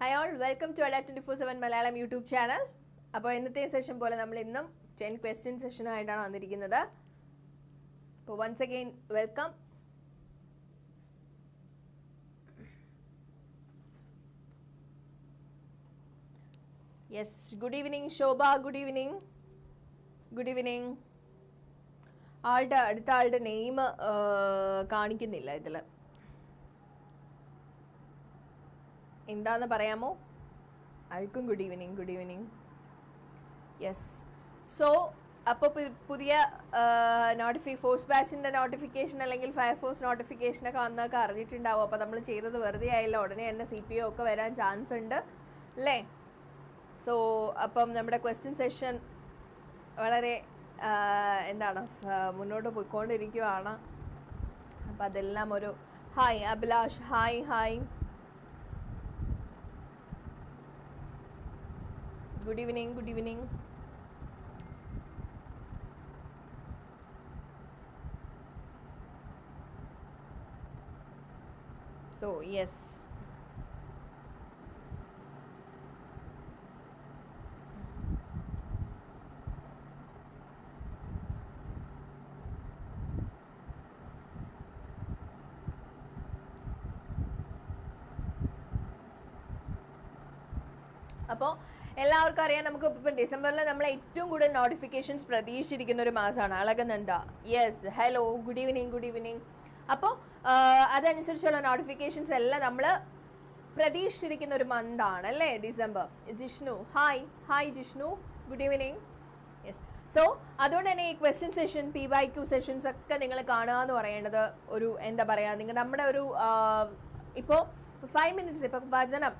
Hi all welcome to Adda twenty four seven Malayalam YouTube channel അപ്പോൾ ഇന്നത്തെ session പോലെ നമ്മൾ ഇന്നും ടെൻ ക്വസ്റ്റ്യൻ സെഷനുമായിട്ടാണ് വന്നിരിക്കുന്നത്. അപ്പോൾ once again welcome yes good evening Shobha good evening good evening ആളുടെ അടുത്ത ആളുടെ നെയിം കാണിക്കുന്നില്ല ഇതിൽ എന്താന്ന് പറയാമോ? ആൾക്കും good evening good evening yes so അപ്പോൾ പുതിയ നോട്ടിഫി ഫോഴ്സ് ബാച്ചിന്റെ നോട്ടിഫിക്കേഷൻ അല്ലെങ്കിൽ ഫയർ ഫയർഫോഴ്സ് നോട്ടിഫിക്കേഷനൊക്കെ വന്നൊക്കെ അറിഞ്ഞിട്ടുണ്ടാവും. അപ്പോൾ നമ്മൾ ചെയ്തത് വെറുതെ ആയില്ല. ഉടനെ തന്നെ സി പി ഒ ഒക്കെ വരാൻ ചാൻസ് ഉണ്ട്. അല്ലേ സോ അപ്പം നമ്മുടെ ക്വസ്റ്റ്യൻ സെഷൻ വളരെ എന്താണ് മുന്നോട്ട് പോയിക്കൊണ്ടിരിക്കുകയാണ് അപ്പം അതെല്ലാം ഒരു hi Abhilash. Hi hi good evening good evening so yes അപ്പോൾ എല്ലാവർക്കും അറിയാം. നമുക്ക് ഇപ്പം ഡിസംബറിൽ നമ്മൾ ഏറ്റവും കൂടുതൽ നോട്ടിഫിക്കേഷൻസ് പ്രതീക്ഷിച്ചിരിക്കുന്ന ഒരു മാസമാണ്. Alakananda yes hello good evening good evening അപ്പോൾ അതനുസരിച്ചുള്ള നോട്ടിഫിക്കേഷൻസ് എല്ലാം നമ്മൾ പ്രതീക്ഷിച്ചിരിക്കുന്ന ഒരു മന്താണ് അല്ലേ? December Jishnu hi hi Jishnu good evening yes so അതുകൊണ്ട് തന്നെ ഈ question session P Y Q sessions ഒക്കെ നിങ്ങൾ കാണുക എന്ന് പറയേണ്ടത് ഒരു എന്താ പറയുക നിങ്ങൾ നമ്മുടെ ഒരു ഇപ്പോൾ ഫൈവ് മിനിറ്റ്സ് ഇപ്പം വചനം.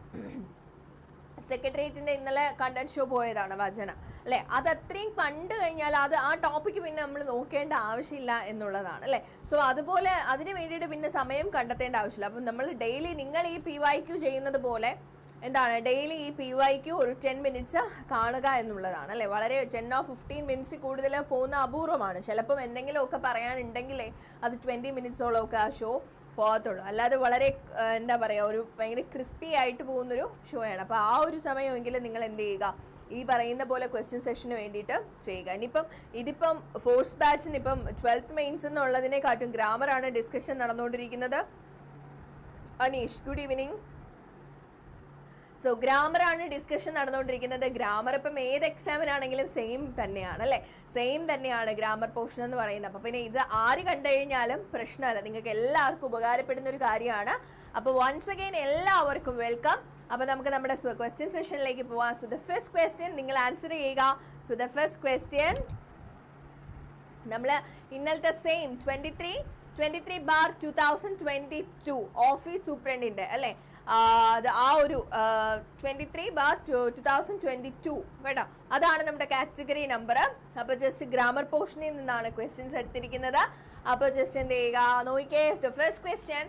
സെക്രട്ടേറിയറ്റിന്റെ ഇന്നലെ കണ്ടന്റ് ഷോ പോയതാണ് വചന. അല്ലെ? അത് അത്രയും കണ്ടു കഴിഞ്ഞാൽ അത് ആ ടോപ്പിക്ക് പിന്നെ നമ്മൾ നോക്കേണ്ട ആവശ്യമില്ല എന്നുള്ളതാണ് അല്ലെ? സോ അതുപോലെ അതിന് വേണ്ടിയിട്ട് പിന്നെ സമയം കണ്ടെത്തേണ്ട ആവശ്യമില്ല. അപ്പം നമ്മൾ ഡെയിലി നിങ്ങൾ ഈ പി വൈ ക്യു ചെയ്യുന്നത് പോലെ എന്താണ്? ഡെയിലി ഈ പി വൈ ക്യു ഒരു ടെൻ മിനിറ്റ്സ് കാണുക എന്നുള്ളതാണ് അല്ലെ? വളരെ ടെൻ ഓ ഫിഫ്റ്റീൻ മിനിറ്റ്സ് കൂടുതൽ പോകുന്ന അപൂർവമാണ്. ചിലപ്പം എന്തെങ്കിലുമൊക്കെ പറയാനുണ്ടെങ്കിലേ അത് ട്വന്റി മിനിറ്റ്സോളമൊക്കെ ആ ഷോ പോകത്തുള്ളൂ. അല്ലാതെ വളരെ എന്താ പറയുക ഒരു ഭയങ്കര ക്രിസ്പി ആയിട്ട് പോകുന്നൊരു ഷോ ആണ്. അപ്പോൾ ആ ഒരു സമയമെങ്കിലും നിങ്ങൾ എന്ത് ചെയ്യുക? ഈ പറയുന്ന പോലെ ക്വസ്റ്റ്യൻ സെഷന് വേണ്ടിയിട്ട് ചെയ്യുക. ഇനിയിപ്പം ഇതിപ്പം ഫോർത്ത് ബാച്ചിന് ഇപ്പം ട്വൽത്ത് മെയിൻസ് എന്നുള്ളതിനെക്കാട്ടും ഗ്രാമറാണ് ഡിസ്കഷൻ നടന്നുകൊണ്ടിരിക്കുന്നത്. അനീഷ് ഗുഡ് ഈവനിങ് സോ ഗ്രാമറാണ് ഡിസ്കഷൻ നടന്നുകൊണ്ടിരിക്കുന്നത്. ഗ്രാമർ ഇപ്പം ഏത് എക്സാമിനാണെങ്കിലും സെയിം തന്നെയാണ് അല്ലേ? സെയിം തന്നെയാണ് ഗ്രാമർ പോർഷൻ എന്ന് പറയുന്നത്. അപ്പോൾ പിന്നെ ഇത് ആര് കണ്ടു കഴിഞ്ഞാലും പ്രശ്നമല്ല. നിങ്ങൾക്ക് എല്ലാവർക്കും ഉപകാരപ്പെടുന്ന ഒരു കാര്യമാണ്. അപ്പോൾ വൺസ് അഗെയിൻ എല്ലാവർക്കും വെൽക്കം അപ്പോൾ നമുക്ക് നമ്മുടെ ക്വസ്റ്റ്യൻ സെഷനിലേക്ക് പോവാം. സോ ദ ഫസ്റ്റ് ക്വസ്റ്റ്യൻ നിങ്ങൾ ആൻസർ ചെയ്യുക. സോ ദ ഫസ്റ്റ് ക്വസ്റ്റ്യൻ നമ്മൾ ഇന്നലത്തെ same twenty three twenty three bar two thousand twenty two office സൂപ്രണ്ടിന്റെ അല്ലേ? ആ, ഒരു twenty three bar two thousand two കേട്ടോ? അതാണ് നമ്മുടെ കാറ്റഗറി നമ്പർ അപ്പോൾ ജസ്റ്റ് ഗ്രാമർ പോർഷനിൽ നിന്നാണ് ക്വസ്റ്റ്യൻസ് എടുത്തിരിക്കുന്നത്. അപ്പോൾ ജസ്റ്റ് എന്ത് ചെയ്യുക? നോക്കിക്കേ first question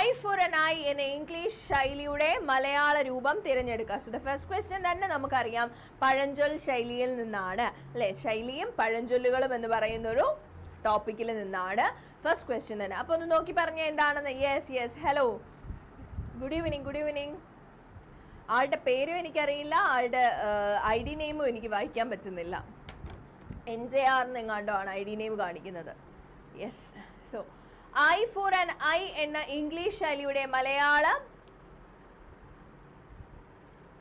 I for N I എന്ന ഇംഗ്ലീഷ് ശൈലിയുടെ മലയാള രൂപം തിരഞ്ഞെടുക്കുക. സോ ദ ഫസ്റ്റ് ക്വസ്റ്റ്യൻ തന്നെ നമുക്കറിയാം. പഴഞ്ചൊൽ ശൈലിയിൽ നിന്നാണ്. അല്ലേ? ശൈലിയും പഴഞ്ചൊല്ലുകളും എന്ന് പറയുന്ന ഒരു ടോപ്പിക്കിൽ നിന്നാണ്. ഫസ്റ്റ് ക്വസ്റ്റ്യൻ തന്നെ. അപ്പോൾ ഒന്ന് നോക്കി പറഞ്ഞ എന്താണെന്ന്? Yes yes hello good evening good evening ആളുടെ പേരും എനിക്കറിയില്ല ആളുടെ ഐ ഡി നെയിമും എനിക്ക് വായിക്കാൻ പറ്റുന്നില്ല. എൻ ജെ ആർ എന്നെങ്ങാണ്ടോ ആണ് ഐ ഡി നെയിം കാണിക്കുന്നത്. Yes so I for and I എന്ന ഇംഗ്ലീഷ് ശൈലിയുടെ മലയാളം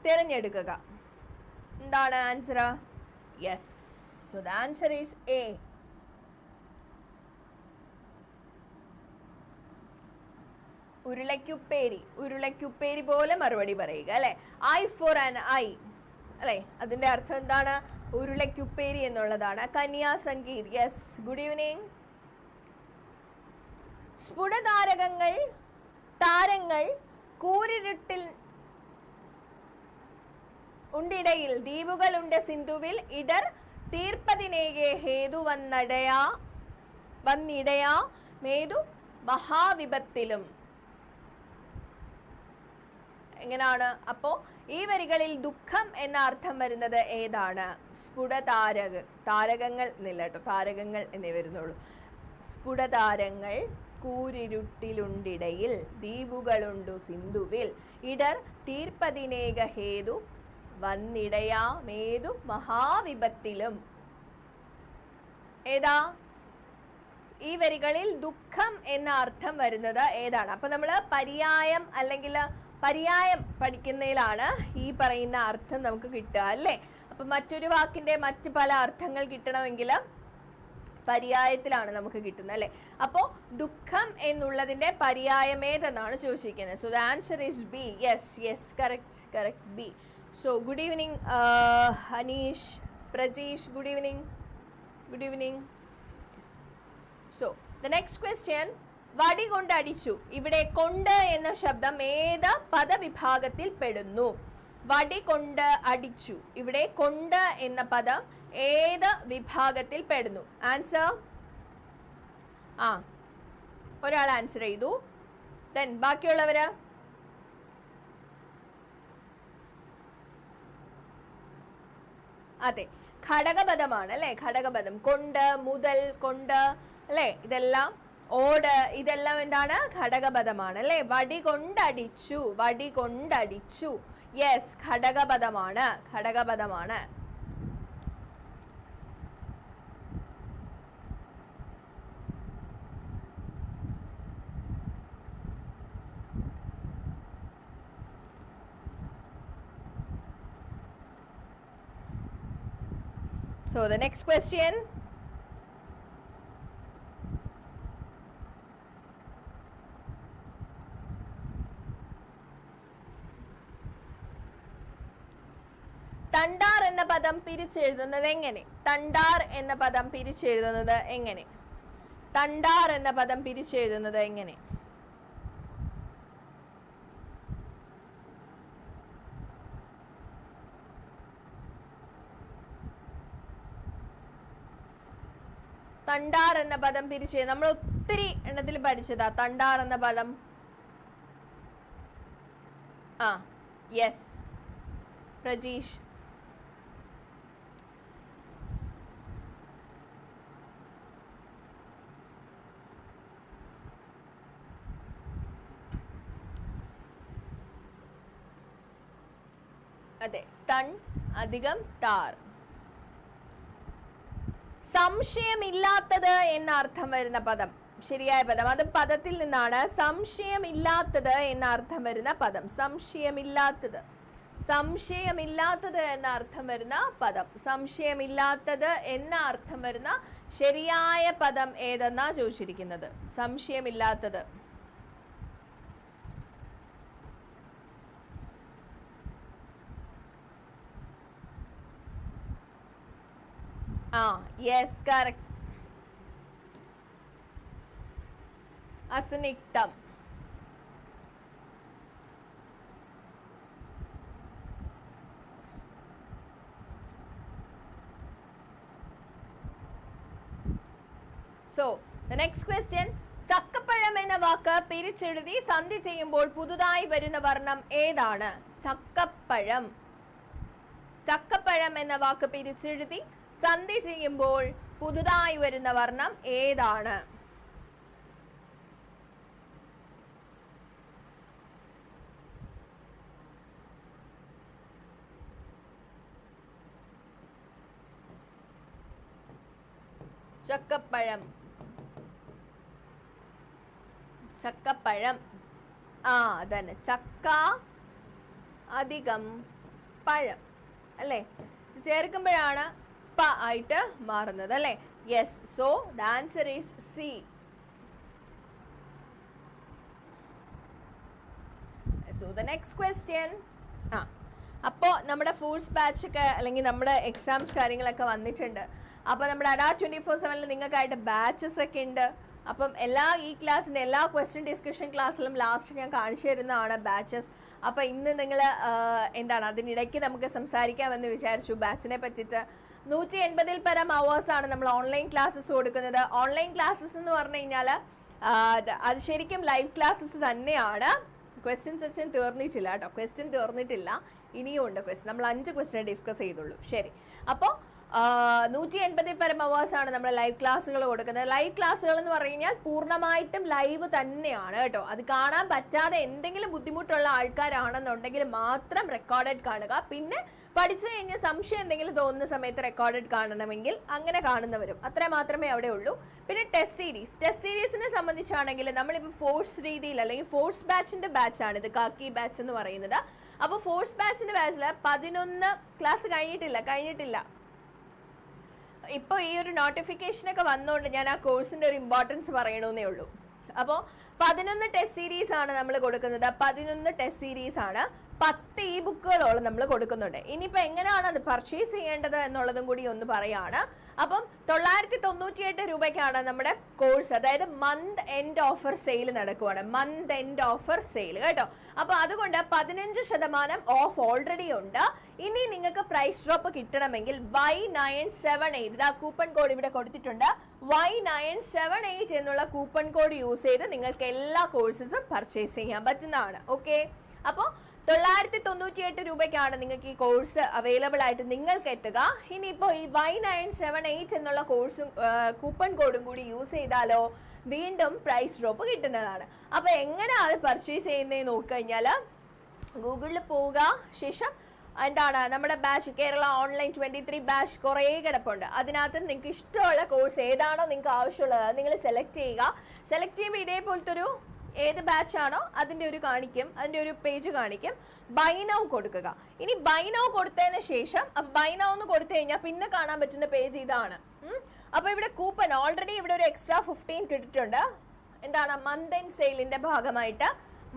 തിരഞ്ഞെടുക്കുക. എന്താണ് answer yes so the answer is A ഉരുളയ്ക്കുപ്പേരി ഉരുളയ്ക്കുപ്പേരി പോലെ മറുപടി പറയുക അല്ലെ? ഐ ഫോർ ആൻ ഐ അല്ലെ? അതിന്റെ അർത്ഥം എന്താണ്? ഉരുളയ്ക്കുപ്പേരി എന്നുള്ളതാണ്. Kanya Sangeeth yes good evening സ്ഫുടതാരകങ്ങൾ താരങ്ങൾ കൂരിരുട്ടിൽ ഉണ്ടിടയിൽ ദ്വീപുകളുണ്ട് സിന്ധുവിൽ ഇടർ തീർപ്പതിനേകെ ഹേതു വന്നടയാ വന്നിടയാ മേതു മഹാവിപത്തിലും. എങ്ങനെയാണ് അപ്പോൾ ഈ വരികളിൽ ദുഃഖം എന്ന അർത്ഥം വരുന്നത് ഏതാണ്? സ്ഫുട താരക താരകങ്ങൾ എന്നില്ല കേട്ടോ താരകങ്ങൾ എന്നേ വരുന്നുള്ളൂ. സ്ഫുടതാരങ്ങൾ കൂരിരുട്ടിലുണ്ടിടയിൽ ദ്വീപുകളുണ്ടു സിന്ധുവിൽ. ഇടർ തീർപ്പതിനേക ഹേതു വന്നിടയാമേതു മഹാവിപത്തിലും. ഏതാ? ഈ വരികളിൽ ദുഃഖം എന്ന അർത്ഥം വരുന്നത് ഏതാണ്? അപ്പൊ നമ്മൾ പര്യായം അല്ലെങ്കിൽ പര്യായം പഠിക്കുന്നതിലാണ് ഈ പറയുന്ന അർത്ഥം നമുക്ക് കിട്ടുക അല്ലേ? അപ്പം മറ്റൊരു വാക്കിന്റെ മറ്റ് പല അർത്ഥങ്ങൾ കിട്ടണമെങ്കിൽ പര്യായത്തിലാണ് നമുക്ക് കിട്ടുന്നത് അല്ലേ? അപ്പോൾ ദുഃഖം എന്നുള്ളതിന്റെ പര്യായം ഏതെന്നാണ് ചോദിച്ചിരിക്കുന്നത്? So the answer is B yes yes correct correct B so good evening Haneesh Prajeesh good evening good evening so the next question വടി കൊണ്ട് അടിച്ചു ഇവിടെ കൊണ്ട് എന്ന ശബ്ദം ഏത് പദവിഭാഗത്തിൽ പെടുന്നു. വടി കൊണ്ട് അടിച്ചു. ഇവിടെ കൊണ്ട് എന്ന പദം ഏത് വിഭാഗത്തിൽ പെടുന്നു. ആൻസർ ആ. ഒരാൾ ആൻസർ ചെയ്തു. ദെൻ ബാക്കിയുള്ളവര്? അതെ. ഘടകപദമാണ് അല്ലെ? ഘടകപദം. കൊണ്ട് മുതൽ കൊണ്ട് അല്ലെ? ഇതെല്ലാം ഓട് ഇതെല്ലാം എന്താണ്? ഘടകപദമാണ് അല്ലെ? വടി കൊണ്ടടിച്ചു വടി കൊണ്ടടിച്ചു. യെസ് ഘടകപദമാണ് ഘടകപദമാണ്. So the next question. തണ്ടാർ എന്ന പദം പിരിച്ചെഴുതുന്നത് എങ്ങനെ? തണ്ടാർ എന്ന പദം പിരിച്ചെഴുതുന്നത് എങ്ങനെ? തണ്ടാർ എന്ന പദം പിരിച്ചെഴുതുന്നത് എങ്ങനെ? തണ്ടാർ എന്ന പദം പിരിച്ചു നമ്മൾ ഒത്തിരി എണ്ണത്തിൽ പഠിച്ചതാ. തണ്ടാർ എന്ന പദം. ആ യെസ് പ്രജീഷ് തൺ അധികം താർ സംശയമില്ലാത്തത് എന്ന അർത്ഥം വരുന്ന പദം. ശരിയായ പദം. അത് പദത്തിൽ നിന്നാണ്. സംശയമില്ലാത്തത് എന്ന അർത്ഥം വരുന്ന പദം. സംശയമില്ലാത്തത്. സംശയമില്ലാത്തത് എന്ന അർത്ഥം വരുന്ന പദം. സംശയമില്ലാത്തത് എന്ന അർത്ഥം വരുന്ന ശരിയായ പദം ഏതെന്നാ ചോദിച്ചിരിക്കുന്നത്? സംശയമില്ലാത്തത്. ആ യെസ് കറക്റ്റ് അസനിക്തം സോ ദ നെക്സ്റ്റ് ക്വസ്റ്റ്യൻ ചക്കപ്പഴം എന്ന വാക്ക് പിരിച്ചെഴുതി സന്ധി ചെയ്യുമ്പോൾ പുതുതായി വരുന്ന വർണം ഏതാണ്? ചക്കപ്പഴം. ചക്കപ്പഴം എന്ന വാക്ക് പിരിച്ചെഴുതി സന്ധി ചെയ്യുമ്പോൾ പുതുതായി വരുന്ന വർണം ഏതാണ്? ചക്കപ്പഴം. ചക്കപ്പഴം. ആ അതന്നെ. ചക്ക അധികം പഴം. അല്ലേ? ചേർക്കുമ്പോഴാണ് പ ആയിട്ട് മാറുന്നത് അല്ലേ? Yes so the answer is C so the next question ആ അപ്പോൾ നമ്മുടെ ഫുൾസ് ബാച്ച് ഒക്കെ അല്ലെങ്കിൽ നമ്മുടെ എക്സാംസ് കാര്യങ്ങളൊക്കെ വന്നിട്ടുണ്ട്. അപ്പോൾ നമ്മുടെ അഡാ ട്വന്റി ഫോർ സെവനിൽ നിങ്ങൾക്കായിട്ട് ബാച്ചസ് ഒക്കെ ഉണ്ട്. അപ്പം എല്ലാ ഈ ക്ലാസ്സിന്റെ എല്ലാ ക്വസ്റ്റ്യൻ ഡിസ്കഷൻ ക്ലാസ്സിലും ലാസ്റ്റ് ഞാൻ കാണിച്ചു തരുന്നതാണ് ബാച്ചസ് അപ്പം ഇന്ന് നിങ്ങൾ എന്താണ് അതിനിടയ്ക്ക് നമുക്ക് സംസാരിക്കാമെന്ന് വിചാരിച്ചു. ബാച്ചിനെ പറ്റിയിട്ട് നൂറ്റി എൺപതിൽ പരം അവേഴ്സാണ് നമ്മൾ ഓൺലൈൻ ക്ലാസ്സസ് കൊടുക്കുന്നത്. ഓൺലൈൻ ക്ലാസ്സസ് എന്ന് പറഞ്ഞു കഴിഞ്ഞാൽ അത് ശരിക്കും ലൈവ് ക്ലാസ്സസ് തന്നെയാണ്. ക്വസ്റ്റ്യൻ സെഷൻ തീർന്നിട്ടില്ല കേട്ടോ. ക്വസ്റ്റ്യൻ തീർന്നിട്ടില്ല. ഇനിയും ഉണ്ട് ക്വസ്റ്റ്യൻ നമ്മൾ അഞ്ച് ക്വസ്റ്റ്യൻ ഡിസ്കസ് ചെയ്തുള്ളൂ. ശരി. അപ്പോൾ നൂറ്റി എൺപതിൽ പരം ആണ് നമ്മൾ ലൈവ് ക്ലാസ്സുകൾ കൊടുക്കുന്നത്. ലൈവ് ക്ലാസ്സുകൾ എന്ന് പറഞ്ഞു കഴിഞ്ഞാൽ പൂർണമായിട്ടും ലൈവ് തന്നെയാണ് കേട്ടോ. അത് കാണാൻ പറ്റാതെ എന്തെങ്കിലും ബുദ്ധിമുട്ടുള്ള ആൾക്കാരാണെന്നുണ്ടെങ്കിൽ മാത്രം റെക്കോർഡഡ് കാണുക. പിന്നെ പഠിച്ചു കഴിഞ്ഞ സംശയം എന്തെങ്കിലും തോന്നുന്ന സമയത്ത് റെക്കോർഡഡ് കാണണമെങ്കിൽ അങ്ങനെ കാണുന്നവരും അത്ര മാത്രമേ അവിടെ ഉള്ളൂ. പിന്നെ ടെസ്റ്റ് സീരീസ് ടെസ്റ്റ് സീരീസിനെ സംബന്ധിച്ചാണെങ്കിൽ നമ്മളിപ്പോൾ ഫോഴ്സ് രീതിയിൽ അല്ലെങ്കിൽ ഫോഴ്സ് ബാച്ചിന്റെ ബാച്ചാണ് ഇത് കാക്കി ബാച്ച് എന്ന് പറയുന്നത്. അപ്പോൾ ഫോഴ്സ് ബാച്ചിന്റെ ബാച്ചിൽ പതിനൊന്ന് ക്ലാസ് കഴിഞ്ഞിട്ടില്ല കഴിഞ്ഞിട്ടില്ല. ഇപ്പോൾ ഈ ഒരു നോട്ടിഫിക്കേഷൻ ഒക്കെ വന്നുകൊണ്ട് ഞാൻ ആ കോഴ്സിന്റെ ഒരു ഇമ്പോർട്ടൻസ് പറയണമെന്നേ ഉള്ളൂ. അപ്പോൾ പതിനൊന്ന് ടെസ്റ്റ് സീരീസ് ആണ് നമ്മൾ കൊടുക്കുന്നത്. പതിനൊന്ന് ടെസ്റ്റ് സീരീസ് ആണ്. പത്ത് ഇ ബുക്കുകളോളം നമ്മൾ കൊടുക്കുന്നുണ്ട്. ഇനിയിപ്പോൾ എങ്ങനെയാണ് അത് പർച്ചേസ് ചെയ്യേണ്ടത് എന്നുള്ളതും കൂടി ഒന്ന് പറയാണ്. അപ്പം തൊള്ളായിരത്തി തൊണ്ണൂറ്റിയെട്ട് രൂപയ്ക്കാണ് നമ്മുടെ കോഴ്സ് അതായത് മന്ത് എൻഡ് ഓഫർ സെയിൽ നടക്കുവാണ്. മന്ത് എൻഡ് ഓഫർ സെയിൽ കേട്ടോ. അപ്പോൾ അതുകൊണ്ട് പതിനഞ്ച് ശതമാനം ഓഫ് ഓൾറെഡി ഉണ്ട്. ഇനി നിങ്ങൾക്ക് പ്രൈസ് ഡ്രോപ്പ് കിട്ടണമെങ്കിൽ വൈ നയൻ സെവൻ എയ്റ്റ് ഇതാ കൂപ്പൺ കോഡ് ഇവിടെ കൊടുത്തിട്ടുണ്ട്. വൈ നയൻ സെവൻ എയ്റ്റ് എന്നുള്ള കൂപ്പൺ കോഡ് യൂസ് ചെയ്ത് നിങ്ങൾക്ക് എല്ലാ കോഴ്സസും പർച്ചേസ് ചെയ്യാൻ പറ്റുന്നതാണ്. ഓക്കെ അപ്പോൾ തൊള്ളായിരത്തി തൊണ്ണൂറ്റി എട്ട് രൂപയ്ക്കാണ് നിങ്ങൾക്ക് ഈ കോഴ്സ് അവൈലബിൾ ആയിട്ട് നിങ്ങൾക്ക് എത്തുക. ഇനിയിപ്പോൾ ഈ വൈ നയൻ സെവൻ എയ്റ്റ് എന്നുള്ള കോഴ്സും കൂപ്പൺ കോഡും കൂടി യൂസ് ചെയ്താലോ വീണ്ടും പ്രൈസ് ഡ്രോപ്പ് കിട്ടുന്നതാണ്. അപ്പോൾ എങ്ങനെ അത് പർച്ചേസ് ചെയ്യുന്നതെന്ന് നോക്കിക്കഴിഞ്ഞാൽ ഗൂഗിളിൽ പോവുക. ശേഷം എന്താണ്? നമ്മുടെ batch Kerala online twenty three batch കുറേ കിടപ്പുണ്ട്. അതിനകത്ത് നിങ്ങൾക്ക് ഇഷ്ടമുള്ള കോഴ്സ് ഏതാണോ നിങ്ങൾക്ക് ആവശ്യമുള്ളത് നിങ്ങൾ സെലക്ട് ചെയ്യുക. സെലക്ട് ചെയ്യുമ്പോൾ ഇതേപോലത്തെ ഒരു ഏത് ബാച്ച് ആണോ അതിന്റെ ഒരു കാണിക്കും അതിന്റെ ഒരു പേജ് കാണിക്കും. ബൈ നൗ കൊടുക്കുക. ഇനി ബൈ നൗ കൊടുത്തതിന് ശേഷം നൗ എന്ന് കൊടുത്തു കഴിഞ്ഞാൽ പിന്നെ കാണാൻ പറ്റുന്ന പേജ് ഇതാണ്. അപ്പോൾ അപ്പൊ ഇവിടെ കൂപ്പൺ ഓൾറെഡി ഇവിടെ ഒരു എക്സ്ട്രാ ഫിഫ്റ്റീൻ കിട്ടിട്ടുണ്ട് എന്താണ് മന്ത് എൻഡ് സെയിലിന്റെ ഭാഗമായിട്ട്.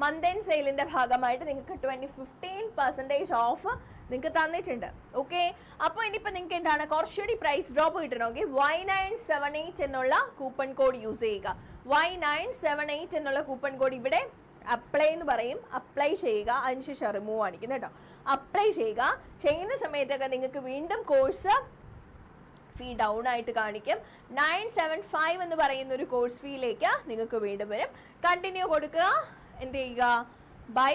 മന്ത് എൻഡ് സെയിലിന്റെ ഭാഗമായിട്ട് നിങ്ങൾക്ക് ട്വന്റി ഫിഫ്റ്റീൻ പെർസെന്റേജ് ഓഫ് നിങ്ങൾക്ക് തന്നിട്ടുണ്ട്. ഓക്കെ അപ്പോൾ ഇനിയിപ്പോൾ നിങ്ങൾക്ക് എന്താണ്? കുറച്ചുകൂടി പ്രൈസ് ഡ്രോപ്പ് കിട്ടണമെങ്കിൽ വൈ നയൻ സെവൻ എയ്റ്റ് എന്നുള്ള കൂപ്പൺ കോഡ് യൂസ് ചെയ്യുക. വൈ നയൻ സെവൻ എയ്റ്റ് എന്നുള്ള കൂപ്പൺ കോഡ് ഇവിടെ അപ്ലൈ എന്ന് പറയും. അപ്ലൈ ചെയ്യുക. അതിനുശേഷം റിമൂവ് കാണിക്കുന്നത് കേട്ടോ. അപ്ലൈ ചെയ്യുക. ചെയ്യുന്ന സമയത്തൊക്കെ നിങ്ങൾക്ക് വീണ്ടും കോഴ്സ് ഫീ ഡൗൺ ആയിട്ട് കാണിക്കും. നയൻ സെവൻ ഫൈവ് എന്ന് പറയുന്ന ഒരു കോഴ്സ് ഫീയിലേക്ക് നിങ്ങൾക്ക് വീണ്ടും വരും. കണ്ടിന്യൂ കൊടുക്കുക. എന്ത് ചെയ്യുക? ബൈ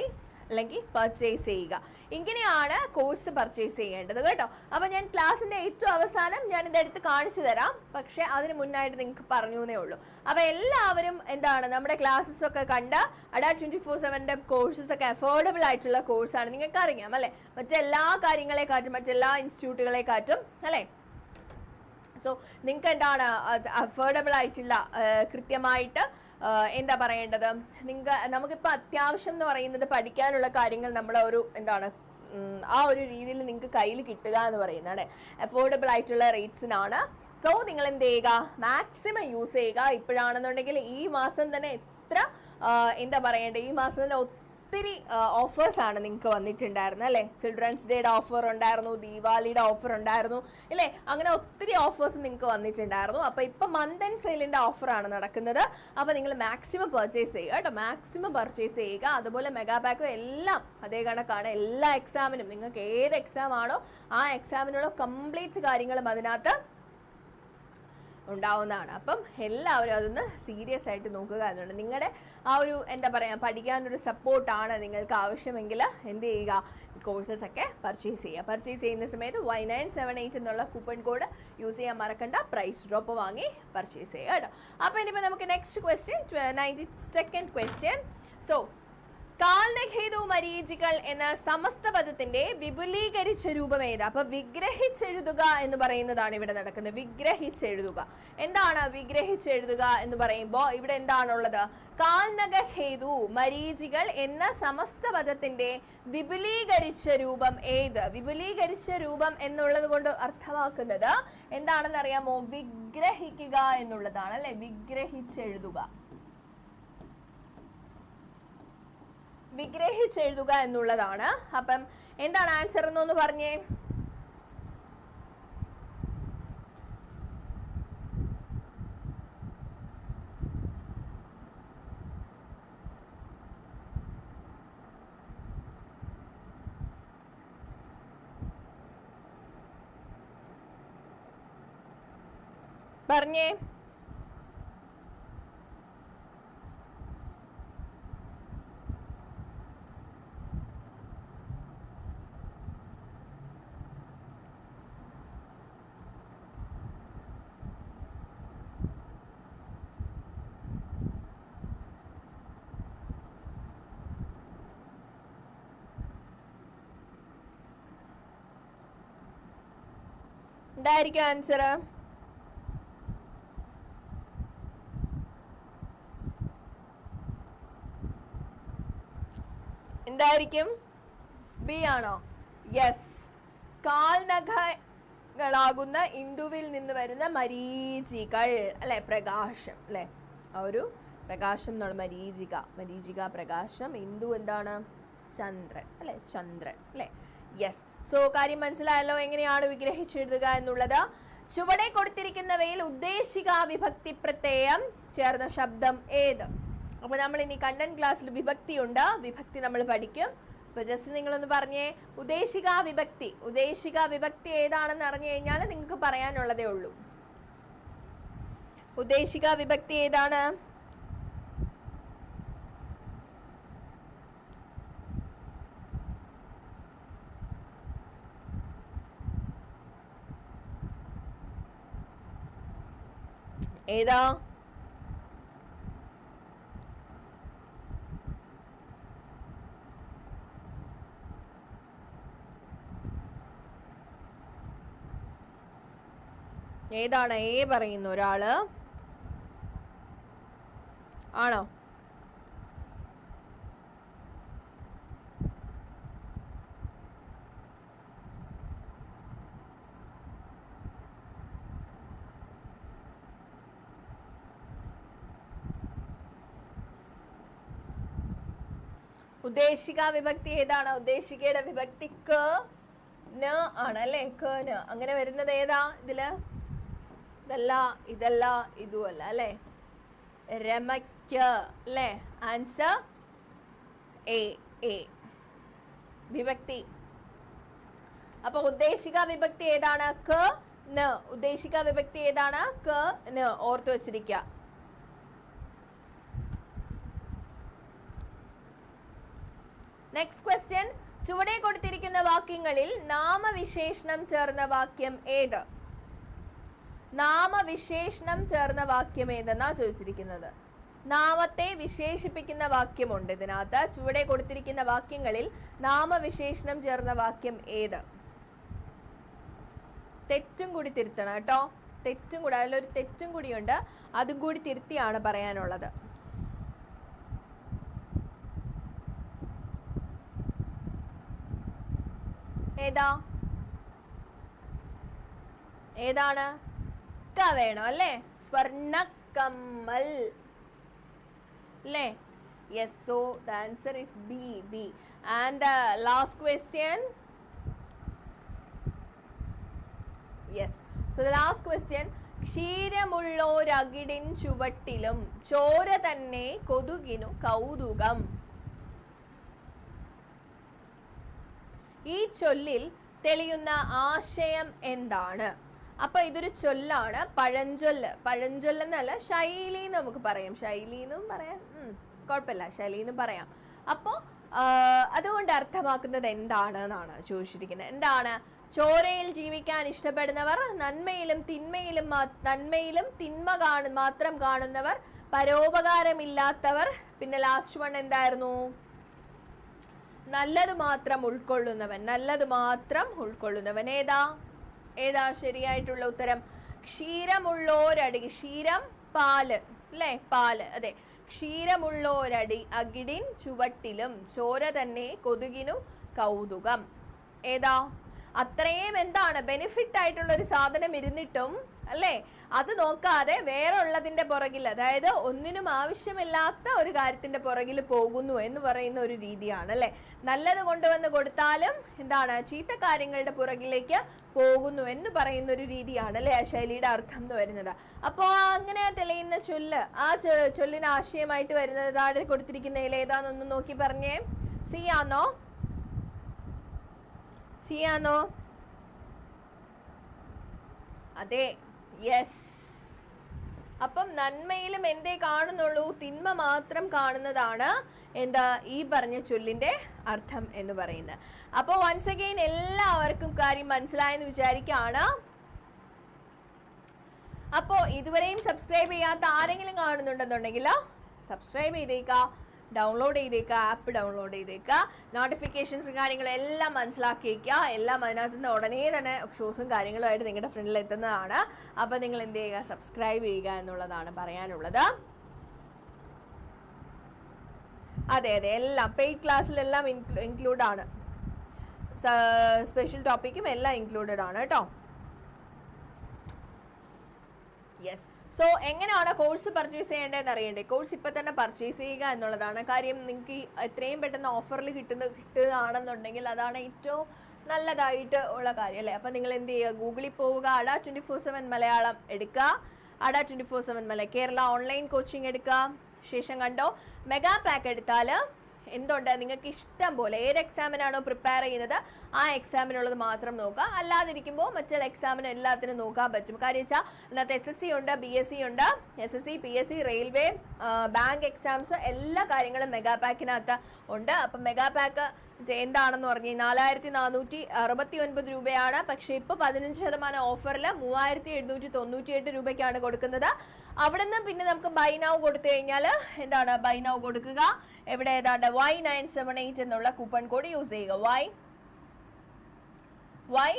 അല്ലെങ്കിൽ പർച്ചേസ് ചെയ്യുക. ഇങ്ങനെയാണ് കോഴ്സ് പർച്ചേസ് ചെയ്യേണ്ടത് കേട്ടോ. അപ്പോൾ ഞാൻ ക്ലാസ്സിന്റെ ഏറ്റവും അവസാനം ഞാൻ ഇതെടുത്ത് കാണിച്ചു തരാം. പക്ഷേ അതിന് മുന്നായിട്ട് നിങ്ങൾക്ക് പറഞ്ഞു എന്നേ ഉള്ളൂ. അപ്പോൾ എല്ലാവരും എന്താണ്? നമ്മുടെ ക്ലാസ്സസ് ഒക്കെ കണ്ട് അഡാ ട്വന്റി ഫോർ സെവന്റെ കോഴ്സസ് ഒക്കെ അഫോർഡബിൾ ആയിട്ടുള്ള കോഴ്സാണ് നിങ്ങൾക്ക് അറിയാം അല്ലേ? മറ്റെല്ലാ കാര്യങ്ങളെക്കാട്ടും മറ്റെല്ലാ ഇൻസ്റ്റിറ്റ്യൂട്ടുകളെക്കാട്ടും അല്ലേ? സോ നിങ്ങൾക്ക് എന്താണ് അഫോർഡബിൾ ആയിട്ടുള്ള കൃത്യമായിട്ട് എന്താ പറയേണ്ടത്? നിങ്ങൾക്ക് നമുക്കിപ്പോൾ അത്യാവശ്യം എന്ന് പറയുന്നത് പഠിക്കാനുള്ള കാര്യങ്ങൾ നമ്മളെ ഒരു എന്താണ് ആ ഒരു രീതിയിൽ നിങ്ങൾക്ക് കയ്യിൽ കിട്ടുക എന്ന് പറയുന്നതാണ്. അഫോർഡബിൾ ആയിട്ടുള്ള റേറ്റ്സിനാണ് സോ നിങ്ങൾ എന്ത് ചെയ്യുക? മാക്സിമം യൂസ് ചെയ്യുക. ഇപ്പോഴാണെന്നുണ്ടെങ്കിൽ ഈ മാസം തന്നെ എത്ര എന്താ പറയേണ്ടത്? ഈ മാസം തന്നെ ഒത്തിരി ഓഫേഴ്സാണ് നിങ്ങൾക്ക് വന്നിട്ടുണ്ടായിരുന്നത് അല്ലേ? ചിൽഡ്രൻസ് ഡേയുടെ ഓഫർ ഉണ്ടായിരുന്നു ദീപാവലിയുടെ ഓഫർ ഉണ്ടായിരുന്നു ഇല്ലേ? അങ്ങനെ ഒത്തിരി ഓഫേഴ്സ് നിങ്ങൾക്ക് വന്നിട്ടുണ്ടായിരുന്നു. അപ്പോൾ ഇപ്പം മന്ത് ആൻഡ് സെയിലിന്റെ ഓഫറാണ് നടക്കുന്നത്. അപ്പോൾ നിങ്ങൾ മാക്സിമം പർച്ചേസ് ചെയ്യുക കേട്ടോ. മാക്സിമം പർച്ചേസ് ചെയ്യുക. അതുപോലെ മെഗാ പാക്കും എല്ലാം അതേ കണക്കാണ്. എല്ലാ എക്സാമിനും നിങ്ങൾക്ക് ഏത് എക്സാമാണോ ആ എക്സാമിനുള്ള കംപ്ലീറ്റ് കാര്യങ്ങളും അതിനകത്ത് ഉണ്ടാവുന്നതാണ്. അപ്പം എല്ലാവരും അതൊന്ന് സീരിയസ് ആയിട്ട് നോക്കുക എന്നുണ്ട്. നിങ്ങളുടെ ആ ഒരു എന്താ പറയുക പഠിക്കാനൊരു സപ്പോർട്ടാണ് നിങ്ങൾക്ക് ആവശ്യമെങ്കിൽ എന്ത് ചെയ്യുക? കോഴ്സസ് ഒക്കെ പർച്ചേസ് ചെയ്യുക. പർച്ചേസ് ചെയ്യുന്ന സമയത്ത് വൈ നയൻ സെവൻ എയ്റ്റ് എന്നുള്ള കൂപ്പൺ കോഡ് യൂസ് ചെയ്യാൻ മറക്കണ്ട. പ്രൈസ് ഡ്രോപ്പ് വാങ്ങി പർച്ചേസ് ചെയ്യുക കേട്ടോ. അപ്പോൾ ഇനിയിപ്പോൾ നമുക്ക് next question ninety second question so കാൽനഖേതു മരീചികൾ എന്ന സമസ്ത പദത്തിന്റെ വിപുലീകരിച്ച രൂപം ഏതാ? അപ്പൊ വിഗ്രഹിച്ചെഴുതുക എന്ന് പറയുന്നതാണ് ഇവിടെ നടക്കുന്നത്. വിഗ്രഹിച്ചെഴുതുക. എന്താണ് വിഗ്രഹിച്ചെഴുതുക എന്ന് പറയുമ്പോൾ ഇവിടെ എന്താണുള്ളത്? കാൽനഖേതു മരീചികൾ എന്ന സമസ്ത പദത്തിന്റെ വിപുലീകരിച്ച രൂപം ഏത്? വിപുലീകരിച്ച രൂപം എന്നുള്ളത് കൊണ്ട് അർത്ഥമാക്കുന്നത് എന്താണെന്ന് അറിയാമോ വിഗ്രഹിക്കുക എന്നുള്ളതാണ് അല്ലെ? വിഗ്രഹിച്ചെഴുതുക. വിഗ്രഹിച്ചെഴുതുക എന്നുള്ളതാണ്. അപ്പം എന്താണ് ആൻസർ എന്നൊന്ന് പറഞ്ഞേ. പറഞ്ഞേ. എന്തായിരിക്കും ആൻസർ എന്തായിരിക്കും? ബി ആണോ? യെസ്. കാൽനഖകളാകുന്ന ഇന്ദുവിൽ നിന്ന് വരുന്ന മരീചികൾ അല്ലെ? പ്രകാശം അല്ലെ? ആ ഒരു പ്രകാശം എന്നാണ് മരീചിക. മരീചിക പ്രകാശം. ഇന്ദു എന്താണ്? ചന്ദ്രൻ അല്ലെ? ചന്ദ്രൻ അല്ലെ? യെസ് സോ കാര്യം മനസ്സിലായല്ലോ? എങ്ങനെയാണ് വിഗ്രഹിച്ചെഴുതുക എന്നുള്ളത്? ചുവടെ കൊടുത്തിരിക്കുന്നവയിൽ ഉദ്ദേശിക വിഭക്തി പ്രത്യയം ചേർന്ന ശബ്ദം ഏത്? അപ്പൊ നമ്മൾ ഇനി കണ്ടന്റ് ക്ലാസ്സിൽ വിഭക്തി ഉണ്ട്. വിഭക്തി നമ്മൾ പഠിക്കും. അപ്പൊ ജസ്റ്റ് നിങ്ങളൊന്ന് പറഞ്ഞേ. ഉദ്ദേശിക വിഭക്തി. ഉദ്ദേശിക വിഭക്തി ഏതാണെന്ന് അറിഞ്ഞു കഴിഞ്ഞാൽ നിങ്ങൾക്ക് പറയാനുള്ളതേ ഉള്ളൂ. ഉദ്ദേശിക വിഭക്തി ഏതാണ്? ഏതാ? ഏതാണ്? ഏ പറയുന്ന ഒരാൾ. ആണോ? ഉദ്ദേശിക വിഭക്തി ഏതാണ്? ഉദ്ദേശികയുടെ വിഭക്തി ക ന ആണ് അല്ലേ? ക ന. അങ്ങനെ വരുന്നത് ഏതാ ഇതിൽ? ഇതല്ല ഇതല്ല ഇതുമല്ല അല്ലേ? രമയ്ക്ക അല്ലേ? ആൻസർ എ എ വിഭക്തി. അപ്പൊ ഉദ്ദേശിക വിഭക്തി ഏതാണ്? ക ന. ഉദ്ദേശിക വിഭക്തി ഏതാണ്? ക ന. ഓർത്തു വെച്ചിരിക്കുക നെക്സ്റ്റ് ക്വസ്റ്റ്യൻ ചുവടെ കൊടുത്തിരിക്കുന്ന വാക്യങ്ങളിൽ നാമവിശേഷണം ചേർന്ന വാക്യം ഏത്? നാമവിശേഷണം ചേർന്ന വാക്യം ഏതെന്നാ ചോദിച്ചിരിക്കുന്നത്. നാമത്തെ വിശേഷിപ്പിക്കുന്ന വാക്യമുണ്ട് ഇതിനകത്ത്. ചുവടെ കൊടുത്തിരിക്കുന്ന വാക്യങ്ങളിൽ നാമവിശേഷണം ചേർന്ന വാക്യം ഏത്? തെറ്റും കൂടി തിരുത്തണം കേട്ടോ. തെറ്റും കൂടി അതിലൊരു തെറ്റും കൂടിയുണ്ട്. അതും കൂടി തിരുത്തിയാണ് പറയാനുള്ളത്. ഏതാ? ഏതാണ്? ക വേണം അല്ലേ? സ്വർണ കമ്മൽ അല്ലേ? Yes so the answer is B B and the last question yes so the last question ക്ഷീരമുള്ളോരകിടിൻ ചുവട്ടിലും ചോര തന്നെ കൊതുകിനു കൗതുകം. ഈ ചൊല്ലിൽ തെളിയുന്ന ആശയം എന്താണ്? അപ്പൊ ഇതൊരു ചൊല്ലാണ് പഴഞ്ചൊല്ല്. പഴഞ്ചൊല്ലെന്നല്ല ശൈലി എന്ന് നമുക്ക് പറയാം. ശൈലി എന്നും പറയാം. കുഴപ്പമില്ല. ശൈലി എന്നും പറയാം. അപ്പോൾ അതുകൊണ്ട് അർത്ഥമാക്കുന്നത് എന്താണ് എന്നാണ് ചോദിച്ചിരിക്കുന്നത്. എന്താണ്? ചോരയിൽ ജീവിക്കാൻ ഇഷ്ടപ്പെടുന്നവർ നന്മയിലും തിന്മയിലും നന്മയിലും തിന്മ കാണു മാത്രം കാണുന്നവർ പരോപകാരമില്ലാത്തവർ. പിന്നെ ലാസ്റ്റ് വൺ എന്തായിരുന്നു? നല്ലത് മാത്രം ഉൾക്കൊള്ളുന്നവൻ നല്ലത് മാത്രം ഉൾക്കൊള്ളുന്നവൻ ഏതാ? ഏതാ ശരിയായിട്ടുള്ള ഉത്തരം? ക്ഷീരമുള്ളോരടി ക്ഷീരം പാൽ അല്ലേ? പാൽ അതെ. ക്ഷീരമുള്ളോരടി അകിടിൻ ചുവട്ടിലും ചോര തന്നെ കൊതുകിനു കൗതുകം. ഏതാ? അത്രയും എന്താണ്? ബെനിഫിറ്റ് ആയിട്ടുള്ള ഒരു സാധനം ഇരുന്നിട്ടും അല്ലേ? അത് നോക്കാതെ വേറെ ഉള്ളതിന്റെ പുറകിൽ അതായത് ഒന്നിനും ആവശ്യമില്ലാത്ത ഒരു കാര്യത്തിന്റെ പുറകിൽ പോകുന്നു എന്ന് പറയുന്ന ഒരു രീതിയാണ് അല്ലേ? നല്ലത് കൊണ്ടുവന്ന് കൊടുത്താലും എന്താണ് ചീത്ത കാര്യങ്ങളുടെ പുറകിലേക്ക് പോകുന്നു എന്ന് പറയുന്ന ഒരു രീതിയാണ് അല്ലേ? ആ ശൈലിയുടെ അർത്ഥം എന്ന് വരുന്നത്. അപ്പോൾ അങ്ങനെ തെളിയുന്ന ചൊല്ല് ആ ചൊല്ലിന് ആശയമായിട്ട് വരുന്നത് താഴെ കൊടുത്തിരിക്കുന്നതിൽ ഏതാണെന്നൊന്ന് നോക്കി പറഞ്ഞേ. സി ആണോ സി ആണോ അതെ. യെസ് അപ്പം നന്മയിലും എന്തേ കാണുന്നുള്ളൂ? തിന്മ മാത്രം കാണുന്നതാണ് എന്താ ഈ പറഞ്ഞ ചൊല്ലിന്റെ അർത്ഥം എന്ന് പറയുന്നത്. അപ്പോൾ വൺസ് അഗെയിൻ എല്ലാവർക്കും കാര്യം മനസ്സിലായെന്ന് വിചാരിക്കുകയാണ്. അപ്പോൾ ഇതുവരെയും സബ്സ്ക്രൈബ് ചെയ്യാത്ത ആരെങ്കിലും കാണുന്നുണ്ടെന്നുണ്ടെങ്കിൽ സബ്സ്ക്രൈബ് ചെയ്തേക്കുക. ഡൗൺലോഡ് ചെയ്തേക്കുക ആപ്പ് ഡൗൺലോഡ് ചെയ്തേക്കുക നോട്ടിഫിക്കേഷൻസും കാര്യങ്ങളും എല്ലാം മനസ്സിലാക്കിയേക്കുക എല്ലാം അതിനകത്ത് നിന്ന് ഉടനെ തന്നെ ഷോസും കാര്യങ്ങളുമായിട്ട് നിങ്ങളുടെ ഫ്രണ്ടിൽ എത്തുന്നതാണ്. അപ്പോൾ നിങ്ങൾ എന്ത് ചെയ്യുക? സബ്സ്ക്രൈബ് ചെയ്യുക എന്നുള്ളതാണ് പറയാനുള്ളത്. അതെ അതെ എല്ലാം. പെയ്ഡ് ക്ലാസ്സിലെല്ലാം ഇൻക്ലൂഡ് ആണ്. സ്പെഷ്യൽ ടോപ്പിക്കും എല്ലാം ഇൻക്ലൂഡഡ് ആണ് കേട്ടോ. യെസ് സോ എങ്ങനെയാണ് കോഴ്സ് പർച്ചേസ് ചെയ്യേണ്ടതെന്ന് അറിയണ്ടേ? കോഴ്സ് ഇപ്പം തന്നെ പർച്ചേസ് ചെയ്യുക എന്നുള്ളതാണ്. കാര്യം നിങ്ങൾക്ക് എത്രയും പെട്ടെന്ന് ഓഫറിൽ കിട്ടുന്ന കിട്ടുകയാണെന്നുണ്ടെങ്കിൽ അതാണ് ഏറ്റവും നല്ലതായിട്ട് ഉള്ള കാര്യം അല്ലേ? അപ്പം നിങ്ങൾ എന്ത് ചെയ്യുക? ഗൂഗിളിൽ പോവുക. അട ട്വന്റി ഫോർ സെവൻ മലയാളം എടുക്കുക. അട ട്വന്റി ഫോർ സെവൻ മല കേരള ഓൺലൈൻ കോച്ചിങ് എടുക്കുക. ശേഷം കണ്ടോ? മെഗാ പാക്ക് എടുത്താൽ എന്തുണ്ട്? നിങ്ങൾക്ക് ഇഷ്ടം പോലെ ഏത് എക്സാമിനാണോ പ്രിപ്പയർ ചെയ്യുന്നത്? ആ എക്സാമിനുള്ളത് മാത്രം നോക്കുക. അല്ലാതിരിക്കുമ്പോൾ മറ്റുള്ള എക്സാമിന് എല്ലാത്തിനും നോക്കാൻ പറ്റും. കാര്യം വെച്ചാൽ അതിനകത്ത് എസ് എസ് സി ഉണ്ട് ബി എസ് സി ഉണ്ട്. S S C P S C railway bank exams എല്ലാ കാര്യങ്ങളും മെഗാ പാക്കിനകത്ത് ഉണ്ട്. അപ്പം മെഗാ പാക്ക് എന്താണെന്ന് പറഞ്ഞ്. നാലായിരത്തി നാനൂറ്റി അറുപത്തി ഒൻപത് രൂപയാണ്. പക്ഷേ ഇപ്പോൾ പതിനഞ്ച് ശതമാനം ഓഫറിൽ മൂവായിരത്തി എഴുന്നൂറ്റി തൊണ്ണൂറ്റി എട്ട് രൂപയ്ക്കാണ് കൊടുക്കുന്നത്. അവിടെ നിന്ന് പിന്നെ നമുക്ക് ബൈനാവ് കൊടുത്തു കഴിഞ്ഞാൽ എന്താണ്? ബൈനാവ് കൊടുക്കുക. എവിടെ ഏതാണ്ട് വൈ നയൻ സെവൻ എയ്റ്റ് എന്നുള്ള കൂപ്പൺ കോഡ് യൂസ് ചെയ്യുക. Y Y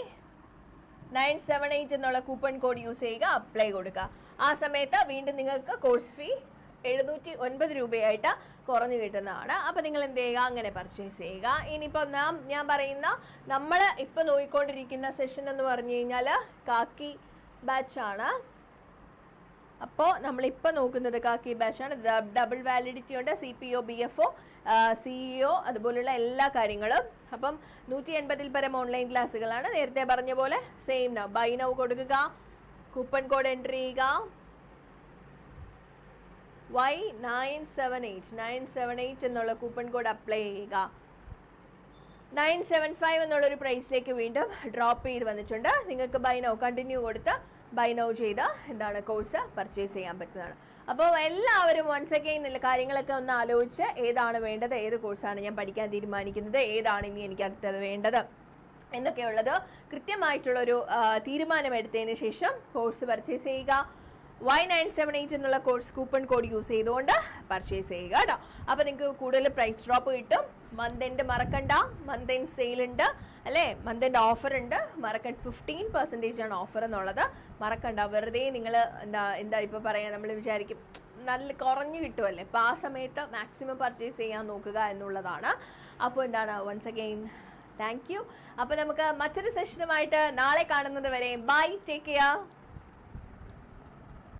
nine seven eight എന്നുള്ള കൂപ്പൺ കോഡ് യൂസ് ചെയ്യുക. അപ്ലൈ കൊടുക്കുക. ആ സമയത്ത് വീണ്ടും നിങ്ങൾക്ക് കോഴ്സ് ഫീ എഴുന്നൂറ്റി ഒൻപത് രൂപയായിട്ട് കുറഞ്ഞു കിട്ടുന്നതാണ്. അപ്പോൾ നിങ്ങൾ എന്ത് ചെയ്യുക? അങ്ങനെ പർച്ചേസ് ചെയ്യുക. ഇനിയിപ്പോൾ നാം ഞാൻ പറയുന്ന നമ്മൾ ഇപ്പോൾ നോക്കിക്കൊണ്ടിരിക്കുന്ന സെഷൻ എന്ന് പറഞ്ഞു കഴിഞ്ഞാൽ കാക്കി ബാച്ചാണ് അപ്പോൾ നമ്മളിപ്പോൾ നോക്കുന്നത് കാക്കി ബാച്ചാണ് ഡബിൾ വാലിഡിറ്റി ഉണ്ട്. C P O B F O CEO അതുപോലുള്ള എല്ലാ കാര്യങ്ങളും. അപ്പം നൂറ്റി എൺപതിൽ പരം ഓൺലൈൻ ക്ലാസ്സുകളാണ് നേരത്തെ പറഞ്ഞ പോലെ സെയിം നൗ ബൈ നൗ കൊടുക്കുക. കൂപ്പൺ കോഡ് എൻട്രി ചെയ്യുക. Y nine seven eight nine seven eight എന്നുള്ള കൂപ്പൺ കോഡ് അപ്ലൈ ചെയ്യുക. നയൻ സെവൻ ഫൈവ് എന്നുള്ളൊരു പ്രൈസിലേക്ക് വീണ്ടും ഡ്രോപ്പ് ചെയ്ത് വന്നിട്ടുണ്ട്. നിങ്ങൾക്ക് ബൈ നൗ കണ്ടിന്യൂ കൊടുത്ത് ബൈ നൗ ചെയ്ത് എന്താണ് കോഴ്സ് പർച്ചേസ് ചെയ്യാൻ പറ്റുന്നതാണ്. അപ്പോൾ എല്ലാവരും വൺസ് അഗെയിൻ കാര്യങ്ങളൊക്കെ ഒന്ന് ആലോചിച്ച് ഏതാണ് വേണ്ടത് ഏത് കോഴ്സാണ് ഞാൻ പഠിക്കാൻ തീരുമാനിക്കുന്നത് ഏതാണ് ഇനി എനിക്ക് അടുത്തത് വേണ്ടത് എന്നൊക്കെയുള്ളത് കൃത്യമായിട്ടുള്ളൊരു തീരുമാനമെടുത്തതിന് ശേഷം കോഴ്സ് പർച്ചേസ് ചെയ്യുക. വൈ നയൻ സെവൻ എയ്റ്റ് എന്നുള്ള കോഴ്സ് കൂപ്പൺ കോഡ് യൂസ് ചെയ്തുകൊണ്ട് പർച്ചേസ് ചെയ്യുക കേട്ടോ അപ്പോൾ നിങ്ങൾക്ക് കൂടുതൽ പ്രൈസ് ഡ്രോപ്പ് കിട്ടും. മന്ത് എൻഡ് മറക്കണ്ട. മന്ത് എൻഡ് സെയിൽ ഉണ്ട്. അല്ലേ? മന്ത് എൻഡ് ഓഫർ ഉണ്ട്. മറക്കണ്ട ഫിഫ്റ്റീൻ പെർസെന്റേജ് ആണ് ഓഫർ എന്നുള്ളത്. മറക്കണ്ട. വെറുതെ നിങ്ങൾ എന്താ എന്താ ഇപ്പോൾ പറയുക നമ്മൾ വിചാരിക്കും നല്ല കുറഞ്ഞു കിട്ടുമല്ലേ അപ്പോൾ ആ സമയത്ത് മാക്സിമം പർച്ചേസ് ചെയ്യാൻ നോക്കുക എന്നുള്ളതാണ്. അപ്പോൾ എന്താണ്? വൺസ് അഗെയിൻ താങ്ക് യു അപ്പോൾ നമുക്ക് മറ്റൊരു സെഷനുമായിട്ട് നാളെ കാണുന്നത് വരെ ബൈ ടേക്ക് കെയർ